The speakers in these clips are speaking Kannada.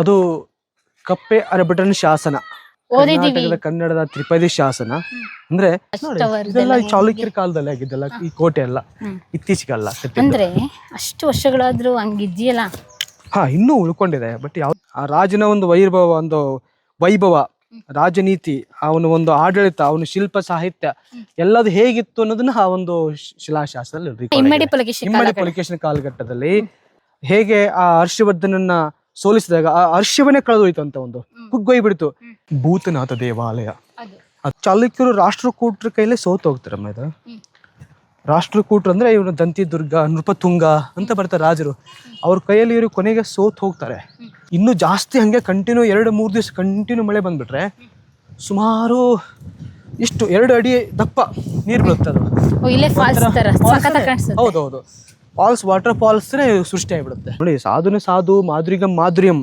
ಅದು ಕಪ್ಪೆ ಅರಬಟನ್ ಶಾಸನ. ಕರ್ನಾಟಕದ ಕನ್ನಡದ ತ್ರಿಪದಿ ಶಾಸನ. ಅಂದ್ರೆ ಇದೆಲ್ಲ ಈ ಚಾಲುಕ್ಯರ ಕಾಲದಲ್ಲಿ ಆಗಿದ್ದಲ್ಲ ಈ ಕೋಟೆ ಎಲ್ಲ ಇತ್ತೀಚೆಗಲ್ಲ ಕಟ್ಟಿದ್ದು. ಅಂದ್ರೆ ಅಷ್ಟು ವರ್ಷಗಳಾದ್ರೂ ಹಂಗಿದ್ಯಲ್ಲ? ಹಾ ಇನ್ನೂ ಉಳ್ಕೊಂಡಿದೆ ಬಟ್ ಯಾವ ಆ ರಾಜನ ಒಂದು ವೈಭವ ಒಂದು ವೈಭವ ರಾಜನೀತಿ ಅವನ ಒಂದು ಆಡಳಿತ ಅವನ ಶಿಲ್ಪ ಸಾಹಿತ್ಯ ಎಲ್ಲದು ಹೇಗಿತ್ತು ಅನ್ನೋದನ್ನ ಆ ಒಂದು ಶ್- ಶಿಲಾಶಾಸ್ತ್ರದಲ್ಲಿ record ಇಮ್ಮಡಿ ಆಗಿದೆ. ಪುಲಕೇಶಿ ಇಮ್ಮಡಿ ಪುಲಿಕೇಶನ ಕಾಲಘಟ್ಟದಲ್ಲಿ ಹೇಗೆ ಆ ಹರ್ಷವರ್ಧನನ್ನ ಸೋಲಿಸಿದಾಗ ಆ ಹರ್ಷವನ್ನೇ ಕಳೆದೋಯ್ತು ಅಂತ ಒಂದು ಕುಗ್ಗೊಯ್ಬಿಡ್ತು ಭೂತನಾಥ ದೇವಾಲಯ. ಚಾಲುಕ್ಯರು ರಾಷ್ಟ್ರಕೂಟರ ಕೈಲೇ ಸೋತು ಹೋಗ್ತಾರಮ್ಮ ಇದು. ರಾಷ್ಟ್ರಕೂಟರು ಅಂದ್ರೆ ಇವನು ದಂತಿದುರ್ಗ ನೃಪತುಂಗ ಅಂತ ಬರ್ತಾರೆ ರಾಜರು. ಅವ್ರ ಕೈಯಲ್ಲಿ ಇವರು ಕೊನೆಗೆ ಸೋತ್ ಹೋಗ್ತಾರೆ. ಇನ್ನು ಜಾಸ್ತಿ ಹಂಗೆ ಕಂಟಿನ್ಯೂ ಎರಡು ಮೂರು ದಿವಸ ಕಂಟಿನ್ಯೂ ಮಳೆ ಬಂದ್ಬಿಟ್ರೆ ಸುಮಾರು ಇಷ್ಟು ಎರಡು ಅಡಿ ದಪ್ಪ ನೀರು ಬೀಳುತ್ತೆ ಅದು. ಹೌದೌದು. ಫಾಲ್ಸ್ ವಾಟರ್ ಫಾಲ್ಸ್ ಸೃಷ್ಟಿ ಆಗಿಬಿಡುತ್ತೆ. ನೋಡಿ ಸಾಧುನ ಸಾಧು ಮಾಧುರಿಗ ಮಾಧುರ್ಯಂ.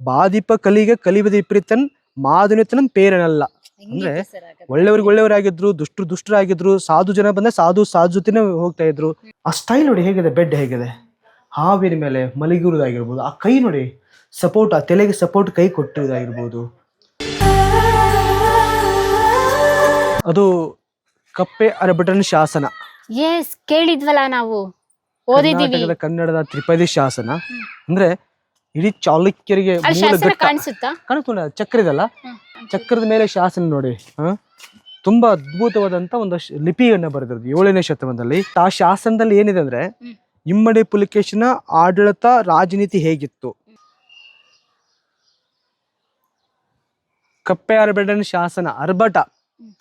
ಬಾದಿಪ ಕಲಿಗೆ ಕಲಿಬದ ವಿಪರೀತನ್ ಮಾಧುನಿತನ ಪೇರನಲ್ಲ. ಅಂದ್ರೆ ಒಳ್ಳೆಯವ್ರಿಗೆ ಒಳ್ಳೆಯವರಾಗಿದ್ರು ದುಷ್ಟರು ದುಷ್ಟರಾಗಿದ್ರು ಸಾಧು ಜನ ಬಂದ್ರೆ ಸಾಧು ಸಾಧು ಜೊತೆನೆ ಹೋಗ್ತಾ ಇದ್ರು. ಆ ಸ್ಟೈಲ್ ನೋಡಿ ಹೇಗಿದೆ ಬೆಡ್ ಹೇಗಿದೆ. ಹಾವಿನ ಮೇಲೆ ಮಲಗಿರುವುದಾಗಿರ್ಬೋದು. ಆ ಕೈ ನೋಡಿ ಸಪೋರ್ಟ್ ಆ ತಲೆಗೆ ಸಪೋರ್ಟ್ ಕೈ ಕೊಟ್ಟಿರೋದಾಗಿರ್ಬೋದು ಅದು ಕಪ್ಪೆ ಅರಬಟನ್ ಶಾಸನ. ಎಸ್ ಕೇಳಿದ್ವಲ್ಲ ನಾವು. ಕರ್ನಾಟಕದ ಕನ್ನಡದ ತ್ರಿಪದಿ ಶಾಸನ. ಅಂದ್ರೆ ಇಡೀ ಚಾಲುಕ್ಯರಿಗೆ ಮೂಲ ಘಟ್ಟ. ಕಾಣಿಸುತ್ತಾ? ಕಾಣಿಸ್ಕೊಂಡ ಚಕ್ರ ಇದಲ್ಲ ಚಕ್ರದ ಮೇಲೆ ಶಾಸನ ನೋಡಿ. ಹ? ತುಂಬಾ ಅದ್ಭುತವಾದಂತ ಒಂದು ಲಿಪಿಯನ್ನ ಬರೆದಿರೋದು ಏಳನೇ ಶತಮಾನದಲ್ಲಿ. ಆ ಶಾಸನದಲ್ಲಿ ಏನಿದೆ ಅಂದ್ರೆ ಇಮ್ಮಡಿ ಪುಲಿಕೇಶನ ಆಡಳಿತ ರಾಜನೀತಿ ಹೇಗಿತ್ತು? ಕಪ್ಪೆ ಅರಬೆಡನ್ ಶಾಸನ ಅರ್ಬಟ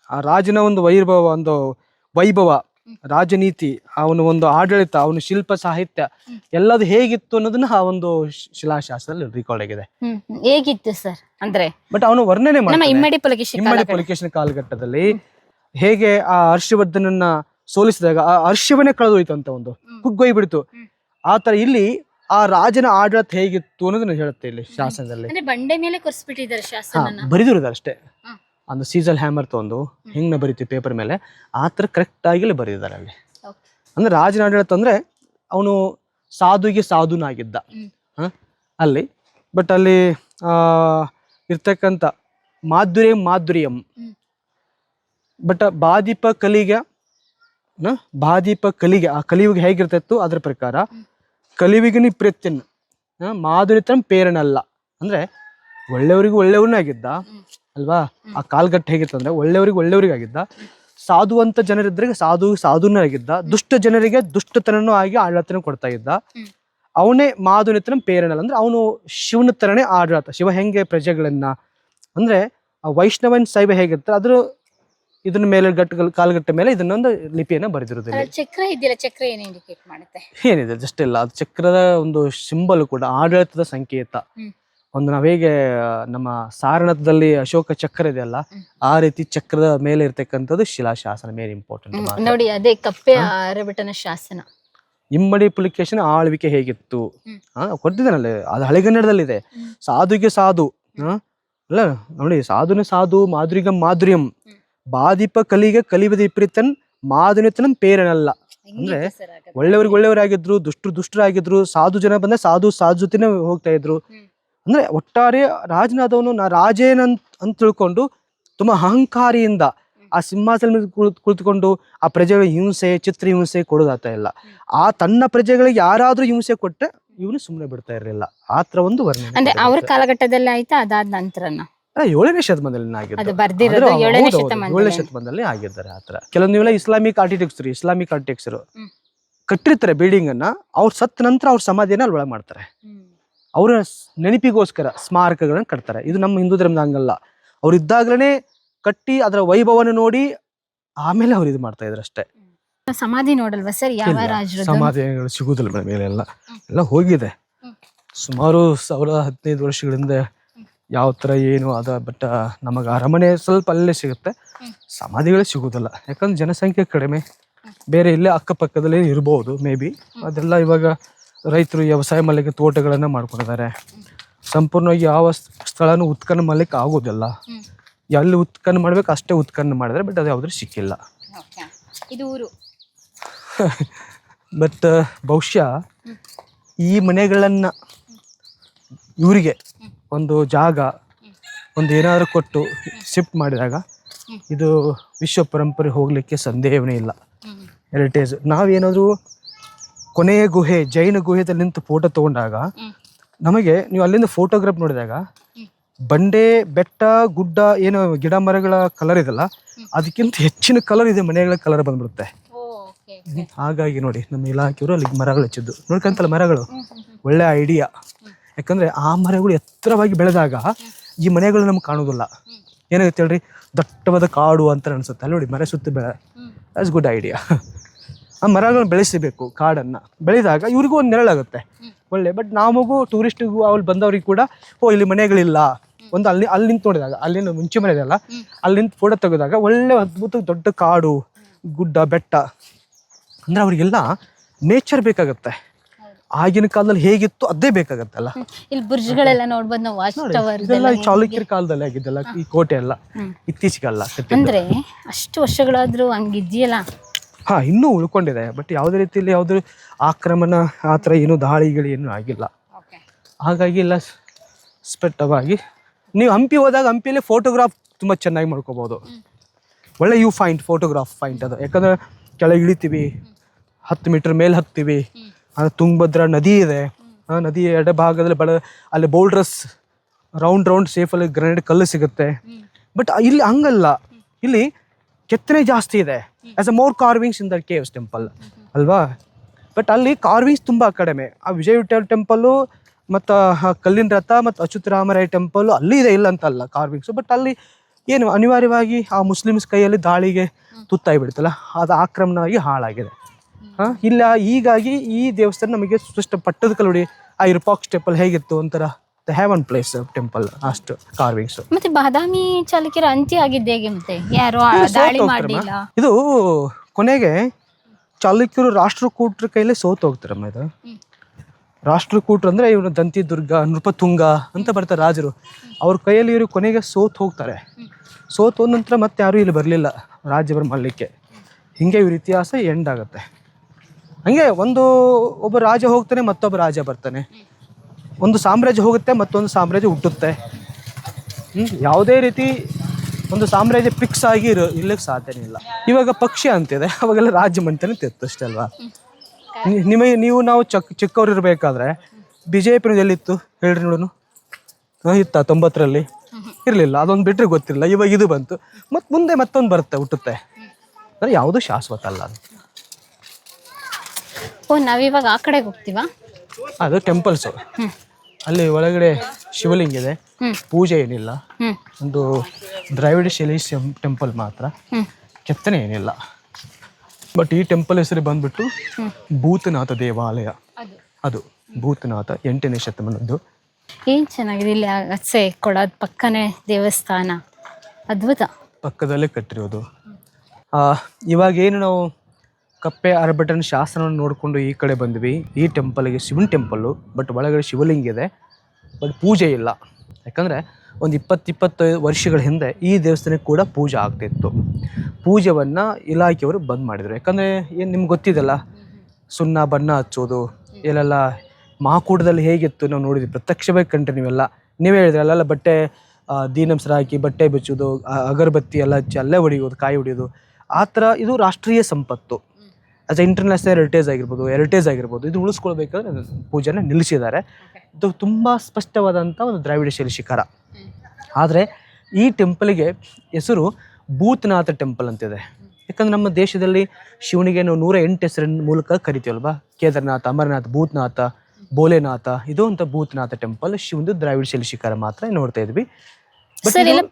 ಆ ರಾಜನ ಒಂದು ವೈಭವ ಒಂದು ವೈಭವ. ರಾಜನೀತಿ ಅವನ ಒಂದು ಆಡಳಿತ ಅವನ ಶಿಲ್ಪ ಸಾಹಿತ್ಯ ಎಲ್ಲದು ಹೇಗಿತ್ತು ಅನ್ನೋದನ್ನ ಆ ಒಂದು ಶಿಲಾಶಾಸ್ತ್ರದಲ್ಲಿ ರಿಕಾರ್ಡ್ ಆಗಿದೆ. ಹೇಗಿತ್ತು ಸರ್ ಅಂದ್ರೆ? ಬಟ್ ಅವನು ವರ್ಣನೆ ಮಾಡ್ತಾನೆ. ಇಮ್ಮಡಿ ಪುಲಿಕೇಶನ್ ಕಾಲಘಟ್ಟದಲ್ಲಿ ಹೇಗೆ ಆ ಹರ್ಷವರ್ಧನನ್ನ ಸೋಲಿಸಿದಾಗ ಆ ಹರ್ಷವನ್ನೇ ಕಳೆದೋಯ್ತು ಅಂತ ಒಂದು ಕುಗ್ಗೊಯ್ಬಿಡ್ತು ಬಿಡ್ತು. ಆತರ ಇಲ್ಲಿ ಆ ರಾಜನ ಆಡಳಿತ ಹೇಗಿತ್ತು ಅನ್ನೋದನ್ನ ಹೇಳುತ್ತೆ ಇಲ್ಲಿ ಶಾಸನದಲ್ಲಿ. ಬಂಡೆ ಮೇಲೆ ಕೊರ್ಸ್ಬಿಟ್ಟಿದ್ದಾರೆ ಶಾಸನ ಬರಿದಿರೋದು ಅಷ್ಟೇ. ಒಂದು ಸೀಸಲ್ ಹ್ಯಾಮರ್ ತಗೊಂಡು ಹೆಂಗ್ ಬರೀತೀವಿ ಪೇಪರ್ ಮೇಲೆ ಆ ಥರ ಕರೆಕ್ಟ್ ಆಗಿ ಇಲ್ಲಿ ಬರೆದಿದ್ದಾರೆ ಅಲ್ಲಿ ಅಂದ್ರೆ ರಾಜನ ಆಡಳಿತ ಅಂದ್ರೆ ಅವನು ಸಾಧುಗೆ ಸಾಧುನಾಗಿದ್ದ. ಹ? ಅಲ್ಲಿ. ಬಟ್ ಅಲ್ಲಿ ಆ ಇರ್ತಕ್ಕಂಥ ಮಾಧುರ್ಯ. ಮಾಧುರ್ಯಂ ಬಟ್ ಬಾದೀಪ ಕಲಿಗೆ? ಬಾದೀಪ ಕಲಿಗೆ ಆ ಕಲಿಯುಗ ಹೇಗಿರ್ತಿತ್ತು ಅದ್ರ ಪ್ರಕಾರ ಕಲಿಯುಗಿನಿ ಪ್ರೀತ್ಯನ್ ಮಾಧುರಿತನ ಪೇರನಲ್ಲ. ಅಂದ್ರೆ ಒಳ್ಳೆಯವರಿಗೂ ಒಳ್ಳೆಯವನಾಗಿದ್ದ ಅಲ್ವಾ ಆ ಕಾಲ್ಗಟ್ಟು ಹೇಗಿತ್ತು ಅಂದ್ರೆ ಒಳ್ಳೆಯವರಿಗೆ ಒಳ್ಳೆಯವರಿಗಾಗಿದ್ದ ಸಾಧುವಂತ ಜನರಿದ್ರೆ ಸಾಧು ಸಾಧುನೇ ಆಗಿದ್ದ ದುಷ್ಟ ಜನರಿಗೆ ದುಷ್ಟತನನೂ ಆಗಿ ಆಡಳಿತನ ಕೊಡ್ತಾ ಇದ್ದ. ಅವನೇ ಮಾಧುನಿತನ ಪೇರಣಲ್ಲ ಅಂದ್ರೆ ಅವನು ಶಿವನ ತರನೇ ಆಡಳಿತ ಶಿವ ಹೆಂಗೆ ಪ್ರಜೆಗಳನ್ನ ಅಂದ್ರೆ ಆ ವೈಷ್ಣವನ್ ಸೈಬ ಹೇಗಿರ್ತಾರೆ ಅದ್ರ ಇದನ್ನ ಮೇಲೆ ಗಟ್ಟ ಕಾಲ್ಗಟ್ಟ ಮೇಲೆ ಇದನ್ನೊಂದು ಲಿಪಿಯನ್ನ ಬರೆದಿರೋದಿಲ್ಲ. ಚಕ್ರ ಇದೆಯಲ್ಲ ಚಕ್ರ ಏನು ಇಂಡಿಕೇಟ್ ಮಾಡುತ್ತೆ ಏನಿದೆ ಜಸ್ಟ್ ಇಲ್ಲ ಅದು ಚಕ್ರದ ಒಂದು ಸಿಂಬಲ್ ಕೂಡ ಆಡಳಿತದ ಸಂಕೇತ. ಒಂದು ನಾವ್ ಹೇಗೆ ನಮ್ಮ ಸಾರಣದಲ್ಲಿ ಅಶೋಕ ಚಕ್ರ ಇದೆಯಲ್ಲ. ಆ ರೀತಿ ಚಕ್ರದ ಮೇಲೆ ಇರ್ತಕ್ಕಂಥದ್ದು ಶಿಲಾಶಾಸನ ಮೇಲೆ ಇಂಪಾರ್ಟೆಂಟ್ ನೋಡಿ ಅದೇ ಕಪ್ಪೆ ಅರಬಿಟನ ಶಾಸನ. ಇಮ್ಮಡಿ ಪುಲಿಕೇಶನ್ ಆಳ್ವಿಕೆ ಹೇಗಿತ್ತು? ಕೊಟ್ಟಿದ್ದಾನಲ್ಲ ಅದು ಹಳೆಗನ್ನಡದಲ್ಲಿದೆ. ಸಾಧುಗೆ ಸಾಧು ಅಲ್ಲ ನೋಡಿ ಸಾಧುನ ಸಾಧು ಮಾಧುರಿಗ ಮಾಧುರ್ಯಂ. ಬಾದಿಪ ಕಲಿಗೆ ಕಲಿಬದ ವಿಪರೀತನ್ ಮಾಧುನಿತನ ಪೇರನಲ್ಲ. ಅಂದ್ರೆ? ಒಳ್ಳೆಯವ್ರಿಗೆ ಒಳ್ಳೆಯವರಾಗಿದ್ರು ದುಷ್ಟರು ದುಷ್ಟರಾಗಿದ್ರು ಸಾಧು ಜನ ಬಂದ ಸಾಧು ಸಾಧು ಜೊತೆನೆ ಹೋಗ್ತಾ ಇದ್ರು. ಅಂದ್ರೆ ಒಟ್ಟಾರೆ ರಾಜನಾದವನು ನಾ ರಾಜೇನಂತ ಅಂತ ತಿಳ್ಕೊಂಡು ತುಂಬಾ ಅಹಂಕಾರಿಯಿಂದ ಆ ಸಿಂಹಾಸನ ಮೇಲೆ ಕುಳಿತ್- ಕುಳಿತುಕೊಂಡು ಆ ಪ್ರಜೆಗಳ ಹಿಂಸೆ ಚಿತ್ರ ಹಿಂಸೆ ಕೊಡೋದಾಗ್ತಾ ಇಲ್ಲ. ಆ ತನ್ನ ಪ್ರಜೆಗಳಿಗೆ ಯಾರಾದ್ರೂ ಹಿಂಸೆ ಕೊಟ್ಟರೆ ಇವನು ಸುಮ್ಮನೆ ಬಿಡ್ತಾ ಇರಲಿಲ್ಲ. ಆತರ ಒಂದು ವರ್ಣನೆ ಅಂದ್ರೆ ಅವ್ರ ಕಾಲಘಟ್ಟದಲ್ಲಿ ಆಯ್ತಾ? ಅದಾದ ನಂತರನ? ಏಳನೇ ಶತಮಾನದಲ್ಲಿ ಏಳನೇ ಶತಮಾನದಲ್ಲಿ. ಆಗಿದ್ದಾರೆ ಆತರ ಕೆಲವೊಂದಿವೆಲ್ಲ ಇಸ್ಲಾಮಿಕ್ ಆರ್ಕಿಟೆಕ್ಚರ್ ಇಸ್ಲಾಮಿಕ್ ಆರ್ಟಿಟೆಕ್ಚರ್. ಕಟ್ಟಿರ್ತಾರೆ ಬಿಲ್ಡಿಂಗ್ ಅನ್ನ ಅವ್ರು ಸತ್ತ ನಂತರ ಅವ್ರ ಸಮಾಧಿಯನ್ನ ಅಲ್ಲಿ ಒಳಗೆ ಮಾಡ್ತಾರೆ. ಅವರ ನೆನಪಿಗೋಸ್ಕರ ಸ್ಮಾರಕಗಳನ್ನು ಕಟ್ತಾರೆ. ಇದು ನಮ್ಮ ಹಿಂದೂ ಧರ್ಮದ ಹಂಗಲ್ಲ. ಅವರಿದ್ದಾಗಲೇ ಕಟ್ಟಿ ಅದರ ವೈಭವನ ನೋಡಿ ಆಮೇಲೆ ಅವ್ರು ಇದು ಮಾಡ್ತಾ ಇದ್ರು ಅಷ್ಟೇ. ಸಮಾಧಿ ನೋಡಲ್ವಾ ಸರ್? ಯಾವ ಸಮಾಧಿಗಳು ಸಿಗುದಿಲ್ಲ ಮೇಡಮ್ ಇಲ್ಲೆಲ್ಲ. ಎಲ್ಲ ಹೋಗಿದೆ. ಸುಮಾರು ಸಾವಿರ ಹದಿನೈದು ವರ್ಷಗಳಿಂದ ಯಾವ ತರ ಏನು ಅದ ಬಟ್ ನಮಗೆ ಅರಮನೆ ಸ್ವಲ್ಪ ಅಲ್ಲೇ ಸಿಗುತ್ತೆ. ಸಮಾಧಿಗಳೇ ಸಿಗುದಿಲ್ಲ. ಯಾಕಂದ್ರೆ ಜನಸಂಖ್ಯೆ ಕಡಿಮೆ. ಬೇರೆ ಇಲ್ಲೇ ಅಕ್ಕಪಕ್ಕದಲ್ಲಿ ಇರ್ಬೋದು ಮೇ ಬಿ ಅದೆಲ್ಲ ಇವಾಗ ರೈತರು ವ್ಯವಸಾಯ ಮಾಡಲಿಕ್ಕೆ ತೋಟಗಳನ್ನು ಮಾಡ್ಕೊಂಡಿದ್ದಾರೆ. ಸಂಪೂರ್ಣವಾಗಿ ಯಾವ ಸ್ಥಳನು ಉತ್ಖನನ ಮಾಡ್ಲಿಕ್ಕೆ ಆಗೋದಿಲ್ಲ. ಎಲ್ಲಿ ಉತ್ಖನನ ಮಾಡ್ಬೇಕು ಅಷ್ಟೇ ಉತ್ಖನನ ಮಾಡಿದ್ರೆ ಬಟ್ ಅದು ಯಾವುದ್ರೂ ಸಿಕ್ಕಿಲ್ಲ. ಇದು ಊರು? ಬಟ್ ಬಹುಶಃ ಈ ಮನೆಗಳನ್ನ ಇವರಿಗೆ ಒಂದು ಜಾಗ ಒಂದು ಏನಾದರೂ ಕೊಟ್ಟು ಶಿಫ್ಟ್ ಮಾಡಿದಾಗ ಇದು ವಿಶ್ವ ಪರಂಪರೆ ಹೋಗಲಿಕ್ಕೆ ಸಂದೇಹವೇ ಇಲ್ಲ. ಹೆರಿಟೇಜ್ ನಾವೇನಾದರೂ ಕೊನೆಯ ಗುಹೆ ಜೈನ ಗುಹೆದಲ್ಲಿ ನಿಂತು ಫೋಟೋ ತಗೊಂಡಾಗ ನಮಗೆ ನೀವು ಅಲ್ಲಿಂದ ಫೋಟೋಗ್ರಾಫ್ ನೋಡಿದಾಗ ಬಂಡೆ ಬೆಟ್ಟ ಗುಡ್ಡ ಏನು ಗಿಡ ಮರಗಳ ಕಲರ್ ಇದೆಲ್ಲ ಅದಕ್ಕಿಂತ ಹೆಚ್ಚಿನ ಕಲರ್ ಇದೆ ಮನೆಗಳ ಕಲರ್ ಬಂದ್ಬಿಡುತ್ತೆ. ಹಾಗಾಗಿ ನೋಡಿ ನಮ್ಮ ಇಲಾಖೆಯವರು ಅಲ್ಲಿ ಮರಗಳು ಹಚ್ಚಿದ್ದು. ನೋಡ್ಕಂತಲ್ಲ ಮರಗಳು? ಒಳ್ಳೆ ಐಡಿಯಾ ಯಾಕಂದ್ರೆ ಆ ಮರಗಳು ಎತ್ತರವಾಗಿ ಬೆಳೆದಾಗ ಈ ಮನೆಗಳು ನಮ್ಗೆ ಕಾಣೋದಿಲ್ಲ ಏನಾಗುತ್ತೆ ಹೇಳ್ರಿ? ದಟ್ಟವಾದ ಕಾಡು ಅಂತ ಅನ್ಸುತ್ತೆ. ಅಲ್ಲಿ ನೋಡಿ ಮರ ಸುತ್ತ ಬೆಳೆ. ದಟ್ಸ್ ಗುಡ್ ಐಡಿಯಾ ಆ ಮರಗಳನ್ನ ಬೆಳೆಸಬೇಕು ಕಾಡನ್ನು. ಬೆಳೆದಾಗ ಇವ್ರಿಗೂ ಒಂದು ನೆರಳಾಗುತ್ತೆ. ಒಳ್ಳೆ. ಬಟ್ ನಮಗೂ ಟೂರಿಸ್ಟಿಗೂ ಅವ್ರು ಬಂದವ್ರಿಗೆ ಕೂಡ ಓ ಇಲ್ಲಿ ಮನೆಗಳಿಲ್ಲ. ಒಂದು ಅಲ್ಲಿ ಅಲ್ಲಿ ನಿಂತು ನೋಡಿದಾಗ ಅಲ್ಲಿನ ಮುಂಚೆ ಮನೆ ಇದೆಯಲ್ಲ ಅಲ್ಲಿ ನಿಂತು ಫೋಟೋ ತೆಗೆದಾಗ ಒಳ್ಳೆ ಅದ್ಭುತ ದೊಡ್ಡ ಕಾಡು ಗುಡ್ಡ ಬೆಟ್ಟ. ಅಂದ್ರೆ ಅವರಿಗೆಲ್ಲ ನೇಚರ್ ಬೇಕಾಗುತ್ತೆ. ಆಗಿನ ಕಾಲದಲ್ಲಿ ಹೇಗಿತ್ತು ಅದೇ ಬೇಕಾಗತ್ತಲ್ಲ ಇಲ್ಲಿ ಬುರ್ಜ್ಗಳೆಲ್ಲ ನೋಡ್ಬೋದು ನಾವು ವಾಚ್ ಟವರ್ ಇದೆಲ್ಲ ಈ ಚಾಲುಕ್ಯರ ಕಾಲದಲ್ಲಿ ಆಗಿದ್ದಲ್ಲ ಈ ಕೋಟೆ ಎಲ್ಲ. ಇತ್ತೀಚೆಗೆ ಅಲ್ಲ ಕಟ್ಟಿದ್ದು. ಅಂದ್ರೆ ಅಷ್ಟು ವರ್ಷಗಳಾದ್ರೂ ಹಂಗಿದ್ಯಲ್ಲ? ಹಾ ಇನ್ನೂ ಉಳ್ಕೊಂಡಿದೆ. ಬಟ್ ಯಾವುದೇ ರೀತಿಯಲ್ಲಿ ಯಾವುದೇ ಆಕ್ರಮಣ ಆ ಥರ ಏನು ದಾಳಿಗಳು ಏನೂ ಆಗಿಲ್ಲ. ಹಾಗಾಗಿ ಎಲ್ಲ ಸ್ಪೆಟ್ಟವಾಗಿ ನೀವು ಹಂಪಿ ಹೋದಾಗ ಹಂಪಿಯಲ್ಲಿ ಫೋಟೋಗ್ರಾಫ್ ತುಂಬ ಚೆನ್ನಾಗಿ ಮಾಡ್ಕೋಬೋದು. ಒಳ್ಳೆ ಯು ಫೈಂಟ್ ಫೋಟೋಗ್ರಾಫ್ ಫೈಂಟ್ ಅದು. ಯಾಕಂದ್ರೆ ಕೆಳಗೆ ಇಳಿತೀವಿ ಹತ್ತು ಮೀಟರ್ ಮೇಲೆ ಹತ್ತೀವಿ. ತುಂಗಭದ್ರಾ ನದಿ ಇದೆ. ಆ ನದಿ ಎಡಭಾಗದಲ್ಲಿ ಬಳ ಅಲ್ಲಿ ಬೌಲ್ಡ್ರಸ್ ರೌಂಡ್ ರೌಂಡ್ ಸೇಫಲ್ಲಿ ಗ್ರನೇಡ್ ಕಲ್ಲು ಸಿಗುತ್ತೆ. ಬಟ್ ಇಲ್ಲಿ ಹಂಗಲ್ಲ. ಇಲ್ಲಿ ಕೆತ್ತನೆ ಜಾಸ್ತಿ ಇದೆ. As a more carvings in the caves temple ಅಲ್ವಾ? ಬಟ್ ಅಲ್ಲಿ ಕಾರ್ವಿಂಗ್ಸ್ ತುಂಬ ಕಡಿಮೆ. ಆ ವಿಜಯ ವಿಠಲ್ ಟೆಂಪಲ್ಲು ಮತ್ತು ಕಲ್ಲಿನ ರಥ ಮತ್ತು ಅಚ್ಯುತರಾಮರಾಯ ಟೆಂಪಲ್ಲು ಅಲ್ಲಿ ಇದೆ ಇಲ್ಲ ಅಂತಲ್ಲ ಕಾರ್ವಿಂಗ್ಸು ಬಟ್ ಅಲ್ಲಿ ಏನು ಅನಿವಾರ್ಯವಾಗಿ ಆ ಮುಸ್ಲಿಮ್ಸ್ ಕೈಯಲ್ಲಿ ದಾಳಿಗೆ ತುತ್ತಾಗಿ ಬಿಡ್ತಲ್ಲ ಅದು ಆಕ್ರಮಣವಾಗಿ ಹಾಳಾಗಿದೆ. ಹಾಂ? ಇಲ್ಲ ಹೀಗಾಗಿ ಈ ದೇವಸ್ಥಾನ ನಮಗೆ ಸ್ಪಷ್ಟ ಪಟ್ಟದ ಕಲ್ಲುಡಿ ಆ ಇರ್ಪಾಕ್ಸ್ ಟೆಂಪಲ್ ಹೇಗಿತ್ತು ಒಂಥರ ದ ಹ್ಯಾವನ್ ಪ್ಲೇಸ್ ಟೆಂಪಲ್ ಅಷ್ಟು ಕಾರ್ವಿಂಗ್ಸ್ ಮತ್ತೆ ಬಾದಾಮಿ ಚಾಲುಕ್ಯರ ಅಂತ್ಯ ಆಗಿದ್ದೆ ಹೇಗೆ ಮತ್ತೆ? ಯಾರು ಆ ದಾಳಿ ಮಾಡಿಲ್ಲ ಇದು ಕೊನೆಗೆ ಚಾಲುಕ್ಯರು ರಾಷ್ಟ್ರಕೂಟರ ಕೈಲೇ ಸೋತು ಹೋಗ್ತಾರಮ್ಮ ಇದು. ರಾಷ್ಟ್ರಕೂಟರು ಅಂದ್ರೆ ಇವನು ದಂತಿ ದುರ್ಗ ನೃಪತುಂಗ ಅಂತ ಬರ್ತಾರೆ ರಾಜರು. ಅವ್ರ ಕೈಯಲ್ಲಿ ಇವರು ಕೊನೆಗೆ ಸೋತ್ ಹೋಗ್ತಾರೆ. ಸೋತ್ ಹೋದ ನಂತರ ಮತ್ತೆ ಯಾರು ಇಲ್ಲಿ ಬರಲಿಲ್ಲ ರಾಜ್ಯಭರ ಮಾಡಲಿಕ್ಕೆ ಹಿಂಗೆ ಇವ್ರ ಇತಿಹಾಸ ಎಂಡ್ ಆಗುತ್ತೆ. ಹಂಗೆ ಒಂದು ಒಬ್ಬ ರಾಜ ಹೋಗ್ತಾನೆ ಮತ್ತೊಬ್ಬ ರಾಜ ಬರ್ತಾನೆ. ಒಂದು ಸಾಮ್ರಾಜ್ಯ ಹೋಗುತ್ತೆ ಮತ್ತೊಂದು ಸಾಮ್ರಾಜ್ಯ ಹುಟ್ಟುತ್ತೆ. ಯಾವುದೇ ರೀತಿ ಒಂದು ಸಾಮ್ರಾಜ್ಯ ಫಿಕ್ಸ್ ಆಗಿ ಇರೋ ಇರ್ಲಿಕ್ಕೆ ಸಾಧ್ಯನೇ ಇಲ್ಲ. ಇವಾಗ ಪಕ್ಷಿ ಅಂತಿದೆ ಅವಾಗೆಲ್ಲ ರಾಜ್ಯ ಮಂತ್ರಿ ಇತ್ತು ಅಷ್ಟೇ ಅಲ್ವಾ? ನಿಮಗೆ ನೀವು ನಾವು ಚಕ್ ಚಿಕ್ಕವ್ರು ಇರಬೇಕಾದ್ರೆ ಬಿ ಜೆ ಪಿ ಎಲ್ಲಿತ್ತು ಹೇಳ್ರಿ ನೋಡೋನು. ಇತ್ತ ತೊಂಬತ್ತರಲ್ಲಿ. ಇರಲಿಲ್ಲ ಅದೊಂದು ಬಿಟ್ಟರೆ ಗೊತ್ತಿಲ್ಲ ಇವಾಗ ಇದು ಬಂತು. ಮತ್ತು ಮುಂದೆ ಮತ್ತೊಂದು ಬರುತ್ತೆ ಹುಟ್ಟುತ್ತೆ. ಅಂದರೆ ಯಾವುದು ಶಾಶ್ವತ ಅಲ್ಲ ಅದು. ಓ ನಾವಿವಾಗ ಆ ಕಡೆಗೆ ಹೋಗ್ತೀವಾ? ಅದು ಟೆಂಪಲ್ಸು. ಅಲ್ಲಿ ಒಳಗಡೆ ಶಿವಲಿಂಗ ಇದೆ. ಪೂಜೆ ಏನಿಲ್ಲ. ಒಂದು ದ್ರಾವಿಡ ಶೈಲಿ ಟೆಂಪಲ್ ಮಾತ್ರ. ಕೆತ್ತನೆ ಏನಿಲ್ಲ. ಬಟ್ ಈ ಟೆಂಪಲ್ ಹೆಸರು ಬಂದ್ಬಿಟ್ಟು ಭೂತನಾಥ ದೇವಾಲಯ. ಅದು. ಭೂತನಾಥ ಎಂಟನೇ ಶತಮಾನದ್ದು. ಏನ್ ಚೆನ್ನಾಗಿದೆ ಇಲ್ಲಿ ಅಚ್ಚೆ ಕೊಡೋದ್ ಪಕ್ಕನೆ ದೇವಸ್ಥಾನ. ಅದ್ಭುತ. ಪಕ್ಕದಲ್ಲೇ ಕಟ್ಟಿರೋದು. ಆ, ಇವಾಗ ಏನು ನಾವು ಕಪ್ಪೆ ಅರಬಟನ್ ಶಾಸನವನ್ನು ನೋಡಿಕೊಂಡು ಈ ಕಡೆ ಬಂದ್ವಿ. ಈ ಟೆಂಪಲ್ಗೆ ಶಿವನ್ ಟೆಂಪಲ್ಲು ಬಟ್ ಒಳಗಡೆ ಶಿವಲಿಂಗ ಇದೆ, ಬಟ್ ಪೂಜೆ ಇಲ್ಲ. ಯಾಕಂದರೆ ಒಂದು ಇಪ್ಪತ್ತು ಇಪ್ಪತ್ತೈದು ವರ್ಷಗಳ ಹಿಂದೆ ಈ ದೇವಸ್ಥಾನಕ್ಕೆ ಕೂಡ ಪೂಜೆ ಆಗ್ತಿತ್ತು. ಪೂಜೆಯನ್ನು ಇಲಾಖೆಯವರು ಬಂದ್ ಮಾಡಿದರು. ಯಾಕಂದರೆ ಏನು ನಿಮ್ಗೆ ಗೊತ್ತಿದೆಲ್ಲ ಸುಣ್ಣ, ಬಣ್ಣ ಹಚ್ಚೋದು, ಇಲ್ಲೆಲ್ಲ ಮಹಾಕೂಟದಲ್ಲಿ ಹೇಗಿತ್ತು ನಾವು ನೋಡಿದ್ವಿ. ಪ್ರತ್ಯಕ್ಷವಾಗಿ ಕಂಡ್ರಿ ನೀವೆಲ್ಲ. ನೀವೇ ಹೇಳಿದ್ರೆ, ಅಲ್ಲೆಲ್ಲ ಬಟ್ಟೆ ದೀನಂಸರ ಹಾಕಿ ಬಟ್ಟೆ ಬಿಚ್ಚೋದು ಅಗರಬತ್ತಿ ಎಲ್ಲ ಹಚ್ಚಿ ಅಲ್ಲೇ ಹೊಡಿಯೋದು, ಕಾಯಿ ಹೊಡೆಯೋದು. ಆ ಥರ ಇದು ರಾಷ್ಟ್ರೀಯ ಸಂಪತ್ತು. ಆಸ್ ಎ ಇಂಟರ್ನ್ಯಾಷನಲ್ ಹೆರಿಟೇಜ್ ಆಗಿರ್ಬೋದು ಹೆರಿಟೇಜ್ ಆಗಿರ್ಬೋದು ಇದು ಉಳಿಸ್ಕೊಳ್ಬೇಕಾದ್ರೆ ಪೂಜೆನ ನಿಲ್ಲಿಸಿದ್ದಾರೆ. ಇದು ತುಂಬ ಸ್ಪಷ್ಟವಾದಂಥ ಒಂದು ದ್ರಾವಿಡ ಶೈಲಿ ಶಿಖರ. ಆದರೆ ಈ ಟೆಂಪಲ್ಗೆ ಹೆಸರು ಭೂತನಾಥ ಟೆಂಪಲ್ ಅಂತಿದೆ. ಯಾಕಂದ್ರೆ ನಮ್ಮ ದೇಶದಲ್ಲಿ ಶಿವನಿಗೆ ನಾವು ನೂರ ಎಂಟು ಹೆಸರಿನ ಮೂಲಕ ಕರಿತೀವಲ್ವಾ? ಕೇದಾರನಾಥ ಅಮರನಾಥ ಭೂತನಾಥ ಬೋಲೆನಾಥ ಇದು ಅಂತ ಭೂತನಾಥ ಟೆಂಪಲ್ ಶಿವಂದು ದ್ರಾವಿಡ ಶೈಲಿ ಶಿಖರ ಮಾತ್ರ ನೋಡ್ತಾ ಇದ್ವಿ.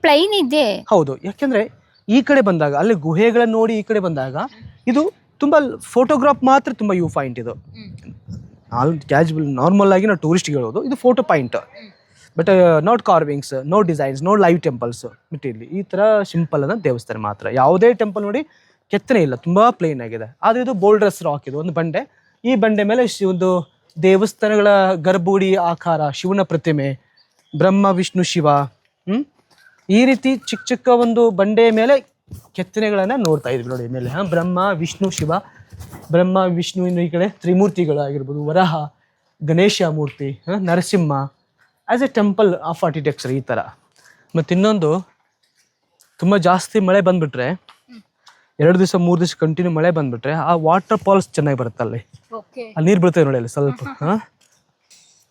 ಪ್ಲೈನ್ ಇದೆ. ಹೌದು. ಯಾಕೆಂದ್ರೆ ಈ ಕಡೆ ಬಂದಾಗ ಅಲ್ಲಿ ಗುಹೆಗಳನ್ನ ನೋಡಿ ಈ ಕಡೆ ಬಂದಾಗ ಇದು ತುಂಬಾ ಫೋಟೋಗ್ರಾಫ್ ಮಾತ್ರ ತುಂಬ ಯೂ ಪಾಯಿಂಟ್ ಇದು. ಆಲ್ ಕ್ಯಾಜುವಲ್ ನಾರ್ಮಲ್ ಆಗಿ ನಾವು ಟೂರಿಸ್ಟ್ಗೆ ಹೇಳೋದು ಇದು photo point but not carvings no designs no live temples ಇಲ್ಲಿ ಈ ಥರ ಸಿಂಪಲ್ ಅನ್ನೋ ದೇವಸ್ಥಾನ ಮಾತ್ರ. ಯಾವುದೇ ಟೆಂಪಲ್ ನೋಡಿ ಕೆತ್ತನೆ ಇಲ್ಲ ತುಂಬ ಪ್ಲೇನ್ ಆಗಿದೆ. ಆದರೆ ಇದು ಬೋಲ್ಡ್ರಸ್ ರಾಕ್ ಇದು ಒಂದು ಬಂಡೆ. ಈ ಬಂಡೆ ಮೇಲೆ ಒಂದು ದೇವಸ್ಥಾನಗಳ ಗರ್ಭಗುಡಿ ಆಕಾರ ಶಿವನ ಪ್ರತಿಮೆ ಬ್ರಹ್ಮ ವಿಷ್ಣು ಶಿವ ಈ ರೀತಿ ಚಿಕ್ಕ ಚಿಕ್ಕ ಒಂದು ಬಂಡೆಯ ಮೇಲೆ ಕೆತ್ತನೆಗಳನ್ನ ನೋಡ್ತಾ ಇದ್ವಿ ನೋಡಿ ಮೇಲೆ ಹಾ ಬ್ರಹ್ಮ ವಿಷ್ಣು ಶಿವ. ಬ್ರಹ್ಮ ವಿಷ್ಣು ಇನ್ನು ಈ ಕಡೆ ತ್ರಿಮೂರ್ತಿಗಳಾಗಿರ್ಬೋದು. ವರಹ ಗಣೇಶ ಮೂರ್ತಿ ಹಾಂ Narasimha. As a temple of architecture ಈ ಥರ ಮತ್ತು ಇನ್ನೊಂದು ತುಂಬ ಜಾಸ್ತಿ ಮಳೆ ಬಂದ್ಬಿಟ್ರೆ ಎರಡು ದಿವಸ ಮೂರು ದಿವಸ ಕಂಟಿನ್ಯೂ ಮಳೆ ಬಂದ್ಬಿಟ್ರೆ ಆ ವಾಟರ್ ಫಾಲ್ಸ್ ಚೆನ್ನಾಗಿ ಬರುತ್ತೆ ಅಲ್ಲಿ. ಅಲ್ಲಿ ನೀರು ಬೀಳ್ತದೆ ನೋಡಿ ಅಲ್ಲಿ ಸ್ವಲ್ಪ ಹಾಂ.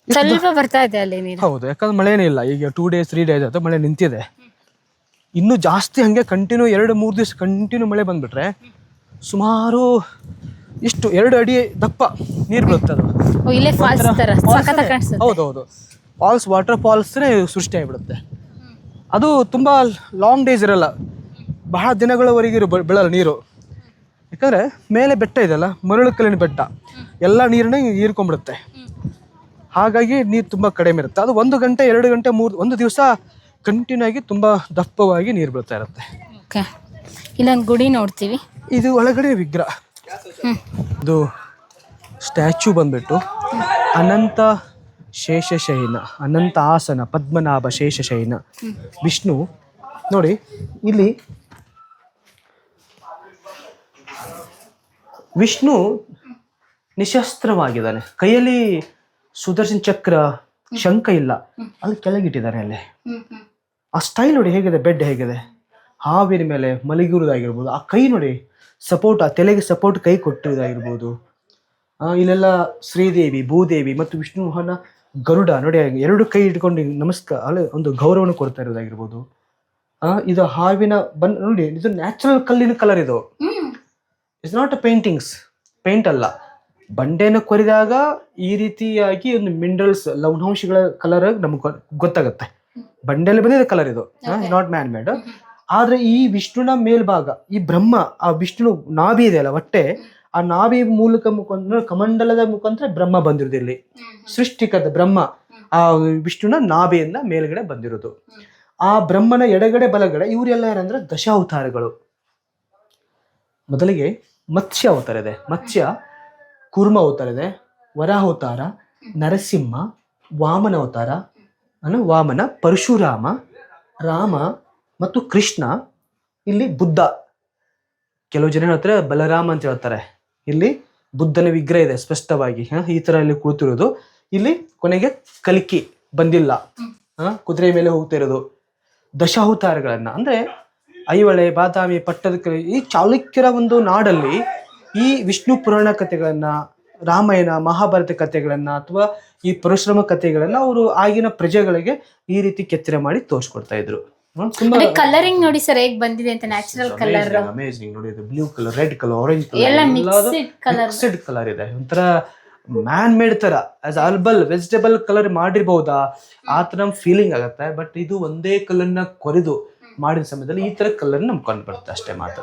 ಸ್ವಲ್ಪ ಬರ್ತಾ ಇದೆ ಅಲ್ಲಿ ನೀರು. ಹೌದು ಯಾಕಂದ್ರೆ ಮಳೆನೇ ಇಲ್ಲ. ಈಗ ಟೂ ಡೇಸ್ ತ್ರೀ ಡೇಸ್ ಆಯ್ತು ಮಳೆ ನಿಂತಿದೆ. ಇನ್ನು ಜಾಸ್ತಿ ಹಾಗೆ ಕಂಟಿನ್ಯೂ ಎರಡು ಮೂರು ದಿವಸ ಕಂಟಿನ್ಯೂ ಮಳೆ ಬಂದ್ಬಿಟ್ರೆ ಸುಮಾರು ಇಷ್ಟು ಎರಡು ಅಡಿ ದಪ್ಪ ನೀರು ಬೀಳುತ್ತೆ ಅದು. ಹೌದೌದು. ಇಲ್ಲೇ ಫಾಲ್ಸ್ ವಾಟರ್ ಫಾಲ್ಸ್ನೇ ಸೃಷ್ಟಿ ಆಗಿಬಿಡುತ್ತೆ. ಅದು ತುಂಬ ಲಾಂಗ್ ಡೇಸ್ ಇರಲ್ಲ. ಬಹಳ ದಿನಗಳವರೆಗೆ ಇರು ಬೀಳಲ್ಲ ನೀರು. ಯಾಕಂದರೆ ಮೇಲೆ ಬೆಟ್ಟ ಇದೆಯಲ್ಲ ಮರಳು ಕಲ್ಲಿನ ಬೆಟ್ಟ ಎಲ್ಲ ನೀರನ್ನ ಹೀರ್ಕೊಂಡ್ಬಿಡುತ್ತೆ. ಹಾಗಾಗಿ ನೀರು ತುಂಬ ಕಡಿಮೆ ಇರುತ್ತೆ. ಅದು ಒಂದು ಗಂಟೆ ಎರಡು ಗಂಟೆ ಮೂರು ಒಂದು ದಿವಸ ಕಂಟಿನ್ಯೂ ಆಗಿ ತುಂಬ ದಪ್ಪವಾಗಿ ನೀರು ಬೀಳ್ತಾ ಇರುತ್ತೆ. ಓಕೆ. ಇಲ್ಲೊಂದು ಗುಡಿ ನೋಡ್ತೀವಿ. ಇದು ಒಳಗಡೆ ವಿಗ್ರಹ. ಇದು ಸ್ಟ್ಯಾಚು ಬಂದ್ಬಿಟ್ಟು ಅನಂತ ಶೇಷಶಯನ ಅನಂತ ಆಸನ ಪದ್ಮನಾಭ ಶೇಷಶಯನ ವಿಷ್ಣು. ನೋಡಿ ಇಲ್ಲಿ ವಿಷ್ಣು ನಿಶಸ್ತ್ರವಾಗಿದ್ದಾನೆ. ಕೈಯಲ್ಲಿ ಸುದರ್ಶನ್ ಚಕ್ರ ಶಂಕ ಇಲ್ಲ. ಅಲ್ಲಿ ಕೆಳಗಿಟ್ಟಿದ್ದಾನೆ ಅಲ್ಲಿ. ಆ ಸ್ಟೈಲ್ ನೋಡಿ ಹೇಗಿದೆ ಬೆಡ್ ಹೇಗಿದೆ? ಹಾವಿನ ಮೇಲೆ ಮಲಗಿರುವುದಾಗಿರ್ಬೋದು ಆ ಕೈ ನೋಡಿ ಸಪೋರ್ಟ್ ಆ ತಲೆಗೆ ಸಪೋರ್ಟ್ ಕೈ ಕೊಟ್ಟಿರೋದಾಗಿರ್ಬೋದು ಇಲ್ಲೆಲ್ಲ ಶ್ರೀದೇವಿ ಭೂದೇವಿ ಮತ್ತು ವಿಷ್ಣುವನ ಗರುಡ ನೋಡಿ ಎರಡು ಕೈ ಇಟ್ಕೊಂಡು ನಮಸ್ಕಾರ ಅಲ್ಲ ಒಂದು ಗೌರವವನ್ನು ಕೊಡ್ತಾ ಇರೋದಾಗಿರ್ಬೋದು ಆ, ಇದು ಹಾವಿನ ಬನ್ ನೋಡಿ ಇದು ನ್ಯಾಚುರಲ್ ಕಲ್ಲಿನ ಕಲರ್ ಇದು. It's not a paintings paint ಅಲ್ಲ. ಬಂಡೆನ ಕೊರಿದಾಗ ಈ ರೀತಿಯಾಗಿ ಒಂದು ಮಿನರಲ್ಸ್ ಲವಣಾಂಶಗಳ ಕಲರ್ ನಮಗೆ ಗೊತ್ತಾಗುತ್ತೆ. ಬಂಡೆಯಲ್ಲಿ ಬಂದಿದೆ ಕಲರ್ ಇದು. ನಾಟ್ ಮ್ಯಾನ್ ಮೇಡ್ ಆದ್ರೆ ಈ ವಿಷ್ಣುನ ಮೇಲ್ಭಾಗ ಈ ಬ್ರಹ್ಮ ಆ ವಿಷ್ಣು ನಾಭಿ ಇದೆ ಅಲ್ಲ ಹೊಟ್ಟೆ ಆ ನಾಭಿ ಮೂಲಕ ಮುಖಾಂತರ ಕಮಂಡಲದ ಮುಖಾಂತರ ಬ್ರಹ್ಮ ಬಂದಿರೋದು ಇಲ್ಲಿ. ಸೃಷ್ಟಿಕದ ಬ್ರಹ್ಮ ಆ ವಿಷ್ಣುನ ನಾಭಿಯಿಂದ ಮೇಲ್ಗಡೆ ಬಂದಿರೋದು. ಆ ಬ್ರಹ್ಮನ ಎಡಗಡೆ ಬಲಗಡೆ ಇವರೆಲ್ಲ ಯಾರಂದ್ರೆ ದಶಾವತಾರಗಳು ಮೊದಲಿಗೆ ಮತ್ಸ್ಯ ಅವತಾರ ಇದೆ. ಮತ್ಸ್ಯ ಕೂರ್ಮ ಅವತಾರ ಇದೆ ವರಾಹ ಅವತಾರ ನರಸಿಂಹ ವಾಮನ ಅವತಾರ ಅನ್ನು ವಾಮನ ಪರಶುರಾಮ, ರಾಮ ಮತ್ತು ಕೃಷ್ಣ, ಇಲ್ಲಿ ಬುದ್ಧ. ಕೆಲವು ಜನ ಹೇಳ್ತಾರೆ ಬಲರಾಮ ಅಂತ ಹೇಳ್ತಾರೆ. ಇಲ್ಲಿ ಬುದ್ಧನ ವಿಗ್ರಹ ಇದೆ ಸ್ಪಷ್ಟವಾಗಿ. ಈ ತರ ಇಲ್ಲಿ ಕೂತಿರೋದು. ಇಲ್ಲಿ ಕೊನೆಗೆ ಕಲಿಕಿ ಬಂದಿಲ್ಲ. ಕುದುರೆ ಮೇಲೆ ಹೋಗ್ತಾ ಇರೋದು. ದಶಾವತಾರಗಳನ್ನ. ಅಂದ್ರೆ ಐಹೊಳೆ, ಬಾದಾಮಿ ಪಟ್ಟದಕಲ್ಲು ಈ ಚಾಲುಕ್ಯರ ಒಂದು ನಾಡಲ್ಲಿ ಈ ವಿಷ್ಣು ಪುರಾಣ ಕಥೆಗಳನ್ನ, ರಾಮಾಯಣ, ಮಹಾಭಾರತ ಕಥೆಗಳನ್ನ, ಅಥವಾ ಈ ಪರಶುರಾಮ ಕಥೆಗಳನ್ನ ಅವರು ಆಗಿನ ಪ್ರಜೆಗಳಿಗೆ ಈ ರೀತಿ ಕೆತ್ತನೆ ಮಾಡಿ ತೋರಿಸ್ಕೊಡ್ತಾ ಇದ್ರು. ಕಲರಿಂಗ್ ನೋಡಿ ಸರ್ ಹೇಗ್ ಬಂದಿದೆ ಅಂತ ನ್ಯಾಚುರಲ್ ಕಲರ್ ಅಮೇಜಿಂಗ್ ನೋಡಿ blue colour red colour orange colour mixed colour ಇದೆ. ಒಂಥರ ಮ್ಯಾನ್ ಮೇಡ್ ತರ ಆಸ್ ಅಲ್ಬಲ್ ವೆಜಿಟೇಬಲ್ ಕಲರ್ ಮಾಡಿರ್ಬಹುದಾ ಆ ತರ ಫೀಲಿಂಗ್ ಆಗತ್ತೆ. ಬಟ್ ಇದು ಒಂದೇ ಕಲರ್ನ ಕೊರೆದು ಮಾಡಿದ ಸಮಯದಲ್ಲಿ ಈ ತರ ಕಲರ್ ನಮ್ಗೆ ಕಂಡು ಬರುತ್ತೆ ಅಷ್ಟೇ ಮಾತ್ರ.